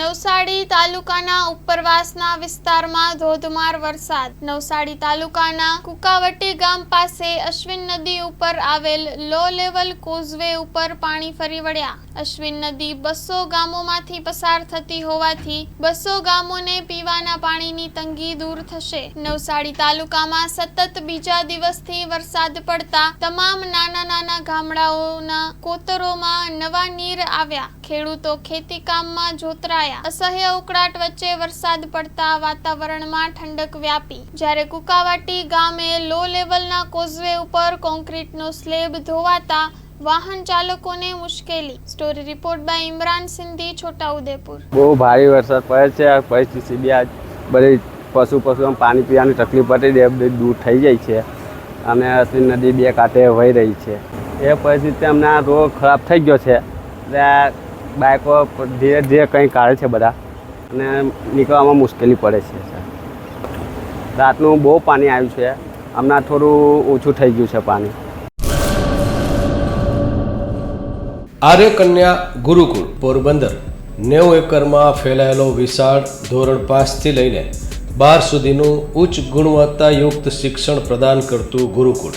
નવસારી તાલુકાના ઉપરવાસના વિસ્તારમાં ધોધમાર વરસાદ. નવસારી તાલુકાના કુકાવટી ગામ પાસે અશ્વિન નદી ઉપર આવેલ લો લેવલ કોઝવે ઉપર પાણી ફરી વળ્યા. અશ્વિન નદી બસો ગામોમાંથી પસાર થતી હોવાથી બસો ગામોને પીવાના પાણીની તંગી દૂર થશે. નવસારી તાલુકામાં સતત બીજા દિવસથી વરસાદ પડતા તમામ નાના નાના ગામડાઓના કોતરોમાં નવા નીર આવ્યા. ખેડૂતો ખેતી કામમાં જોતરાયા અસહ્ય ઉકળાટ વચ્ચે વરસાદ પડતા વાતાવરણમાં ઠંડક વ્યાપી. જ્યારે કુકાવાટી ગામે લો લેવલના કોઝવે ઉપર કોન્ક્રીટનો સ્લેબ ધોવાતા વાહન ચાલકોને મુશ્કેલી. Story report by Imran Sindhi, Chhota Udepur. બહુ ભારે વરસાદ પડે છે. આ પરિસ્થિતિ આજ બધી પશુ પશુ પાણી પીવાની તકલીફ પડી એ દૂર થઈ જાય છે. અને અસલી નદી બે કાંઠે વહી રહી છે. એ પરિસ્થિતિ અમને આ રોડ ખરાબ થઈ ગયો છે. એટલે આ બાઇકો ધીરે ધીરે કંઈ કાઢે છે બધા. અને નીકળવામાં મુશ્કેલી પડે છે રાતનું બહુ પાણી આવ્યું છે. હમણાં થોડું ઓછું થઈ ગયું છે પાણી. આર્ય કન્યા ગુરુકુળ, પોરબંદર. નેવું એકરમાં ફેલાયેલો વિશાળ ધોરણ પાંચથી લઈને બાર સુધીનું ઉચ્ચ ગુણવત્તાયુક્ત શિક્ષણ પ્રદાન કરતું ગુરુકુળ.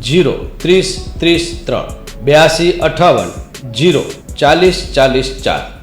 જીરો ત્રીસ ત્રીસ ત્રણ બ્યાસી અઠાવન જીરો ચાલીસ ચાલીસ ચાર.